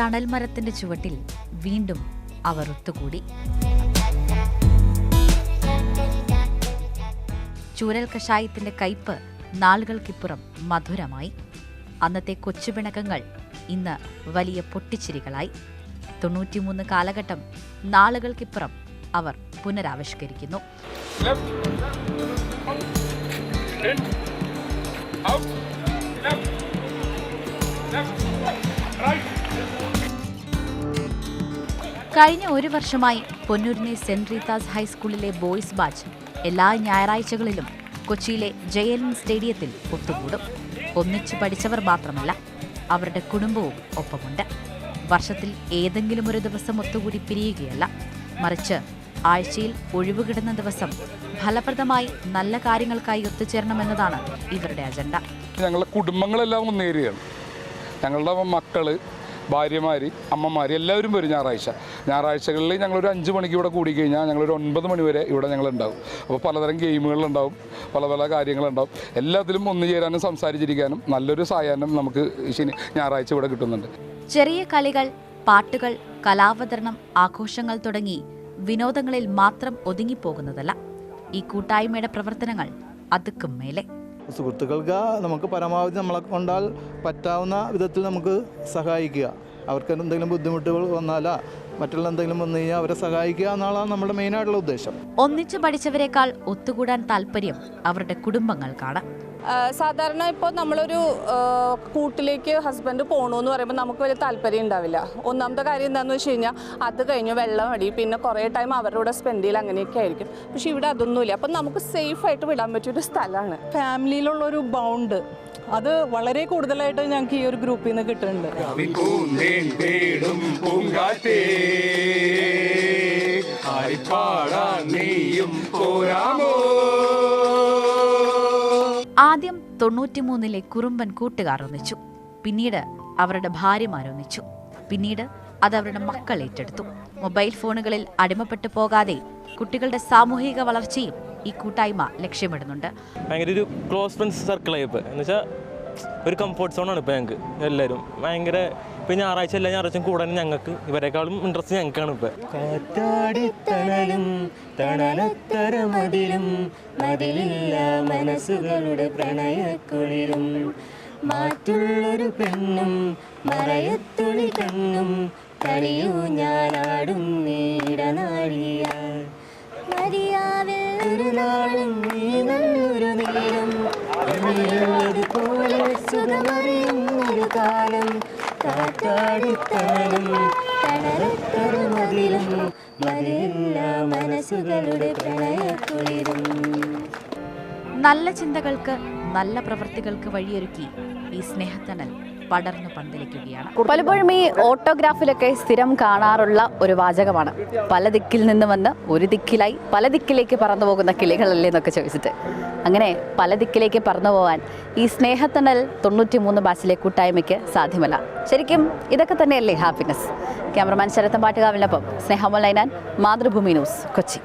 തണൽ മരത്തിന്റെ ചുവട്ടിൽ വീണ്ടും അവർ ഒത്തുകൂടി. ചൂരൽ കഷായത്തിന്റെ കയ്പ് നാളുകൾക്കിപ്പുറം മധുരമായി. അന്നത്തെ കൊച്ചുപിണക്കങ്ങൾ ഇന്ന് വലിയ പൊട്ടിച്ചിരികളായി. തൊണ്ണൂറ്റിമൂന്ന് കാലഘട്ടം നാളുകൾക്കിപ്പുറം അവർ പുനരാവിഷ്കരിക്കുന്നു. Left, left, right. കഴിഞ്ഞ ഒരു വർഷമായി പൊന്നൂരിനെ സെന്റ് റീതാസ് ഹൈസ്കൂളിലെ ബോയ്സ് ബാച്ച് എല്ലാ ഞായറാഴ്ചകളിലും കൊച്ചിയിലെ ജയലൻ സ്റ്റേഡിയത്തിൽ ഒത്തുകൂടും. ഒന്നിച്ചു പഠിച്ചവർ മാത്രമല്ല അവരുടെ കുടുംബവും ഒപ്പമുണ്ട്. വർഷത്തിൽ ഏതെങ്കിലും ഒരു ദിവസം ഒത്തുകൂടി പിരിയുകയല്ല മറിച്ച് ആഴ്ചയിൽ ഒഴിവുകിടുന്ന ദിവസം ഫലപ്രദമായി നല്ല കാര്യങ്ങൾക്കായി ഒത്തുചേരണമെന്നതാണ് ഇവരുടെ അജണ്ട. ഞങ്ങളുടെ കുടുംബങ്ങളെല്ലാം ഒന്നേരുകയാണ് ഞങ്ങളുടെ മക്കൾ ഭാര്യമാർ അമ്മമാർ എല്ലാവരും വരും ഞായറാഴ്ച. ഞായറാഴ്ചകളിൽ ഞങ്ങളൊരു അഞ്ച് മണിക്ക് ഇവിടെ കൂടി കൂടിക്കഴിഞ്ഞാൽ ഞങ്ങളൊരു ഒൻപത് മണി വരെ ഇവിടെ ഞങ്ങളുണ്ടാവും. അപ്പോൾ പലതരം ഗെയിമുകളുണ്ടാവും പല പല കാര്യങ്ങളുണ്ടാവും. എല്ലാത്തിലും ഒന്നു ചേരാനും സംസാരിച്ചിരിക്കാനും നല്ലൊരു സായാഹ്നം നമുക്ക് ശനി ഞായറാഴ്ച ഇവിടെ കിട്ടുന്നുണ്ട്. ചെറിയ കളികൾ പാട്ടുകൾ കലാവതരണം ആഘോഷങ്ങൾ തുടങ്ങി വിനോദങ്ങളിൽ മാത്രം ഒതുങ്ങിപ്പോകുന്നതല്ല. ഈ കൂട്ടായ്മയുടെ പ്രവർത്തനങ്ങൾ അതുക്കും മേലെ. സുഹൃത്തുക്കൾക്ക് നമുക്ക് പരമാവധി നമ്മളെ കൊണ്ടാൽ പറ്റാവുന്ന വിധത്തിൽ നമുക്ക് സഹായിക്കുക. അവർക്ക് എന്തെങ്കിലും ബുദ്ധിമുട്ടുകൾ വന്നാലാ മറ്റുള്ള എന്തെങ്കിലും വന്നു കഴിഞ്ഞാൽ അവരെ സഹായിക്കുക എന്നുള്ളതാണ് നമ്മുടെ മെയിനായിട്ടുള്ള ഉദ്ദേശം. ഒന്നിച്ചു പഠിച്ചവരെക്കാൾ ഒത്തുകൂടാൻ താല്പര്യം അവരുടെ കുടുംബങ്ങൾക്കാണ്. സാധാരണ ഇപ്പോൾ നമ്മളൊരു കൂട്ടിലേക്ക് ഹസ്ബൻഡ് പോകണമെന്ന് പറയുമ്പോൾ നമുക്ക് വലിയ താല്പര്യം ഉണ്ടാവില്ല. ഒന്നാമത്തെ കാര്യം എന്താണെന്ന് വെച്ച് കഴിഞ്ഞാൽ അത് കഴിഞ്ഞ് വെള്ളം അടി പിന്നെ കുറേ ടൈം അവരുടെ കൂടെ സ്പെൻഡ് ചെയ്യൽ അങ്ങനെയൊക്കെ ആയിരിക്കും. പക്ഷേ ഇവിടെ അതൊന്നുമില്ല. അപ്പം നമുക്ക് സേഫ് ആയിട്ട് വിടാൻ പറ്റിയൊരു സ്ഥലമാണ് ഫാമിലിയിലുള്ളൊരു ബൗണ്ട് അത് വളരെ കൂടുതലായിട്ട് ഞങ്ങൾക്ക് ഈ ഒരു ഗ്രൂപ്പിൽ നിന്ന് കിട്ടുന്നുണ്ട്. നീയും പോരാമോ? ആദ്യം തൊണ്ണൂറ്റിമൂന്നിലെ കുറുമ്പൻ കൂട്ടുകാർ ഒന്നിച്ചു. പിന്നീട് അവരുടെ ഭാര്യമാരൊന്നിച്ചു പിന്നീട് അത് അവരുടെ മക്കൾ ഏറ്റെടുത്തു. മൊബൈൽ ഫോണുകളിൽ അടിമപ്പെട്ടു പോകാതെ കുട്ടികളുടെ സാമൂഹിക വളർച്ചയും ഈ കൂട്ടായ്മ ലക്ഷ്യമിടുന്നുണ്ട്. ഭയങ്കര ഒരു ക്ലോസ് ഫ്രണ്ട്സ് സർക്കിളായി ഇപ്പോൾ എന്ന് വെച്ചാൽ ഒരു കംഫർട്ട് സോണാണ് ഇപ്പോൾ ഞങ്ങൾക്ക് എല്ലാവരും. ഭയങ്കര ഇപ്പോൾ ഞായറാഴ്ച എല്ലാ ഞായറാഴ്ചയും കൂടാൻ ഞങ്ങൾക്ക് ഇവരെക്കാളും ഇൻട്രസ്റ്റ് ഞങ്ങൾക്കാണ് ഇപ്പോൾ കാറ്റാടിത്തണലും തണലത്തര മതിലും മതിലില്ല മനസ്സുകളുടെ പ്രണയക്കുളിരും. മാറ്റുള്ളൊരു പെണ്ണും മറയത്തുണി കണ്ണും കളിയൂ ഞാനാടും നീടനാഴിയ. മരിയാവിൽ ഒരു നാളും നീ നല്ലൊരു നേരം അതുപോലെ സുഖമറിയും ഒരു കാലം. മനസ്സുകളുടെ നല്ല ചിന്തകൾക്ക് നല്ല പ്രവൃത്തികൾക്ക് വഴിയൊരുക്കി ഈ സ്നേഹത്തണൽ. പടർന്നു പന്തലിക്കുകയാണ്. പലപ്പോഴും ഈ ഓട്ടോഗ്രാഫിലൊക്കെ സ്ഥിരം കാണാറുള്ള ഒരു വാചകമാണ്. പല ദിക്കിൽ നിന്ന് വന്ന് ഒരു ദിക്കിലായി പല ദിക്കിലേക്ക് പറന്നു പോകുന്ന കിളികളല്ലേ എന്നൊക്കെ ചോദിച്ചിട്ട്. അങ്ങനെ പല ദിക്കിലേക്ക് പറന്നു പോകാൻ ഈ സ്നേഹത്തണൽ തൊണ്ണൂറ്റി മൂന്ന് ബാച്ചിലെ കൂട്ടായ്മയ്ക്ക് സാധ്യമല്ല. ശരിക്കും ഇതൊക്കെ തന്നെയല്ലേ ഹാപ്പിനെസ്? ക്യാമറമാൻ ശരത്തൻ പാട്ടുകാവിനൊപ്പം സ്നേഹമോൾ നൈനാൻ മാതൃഭൂമി ന്യൂസ് കൊച്ചി.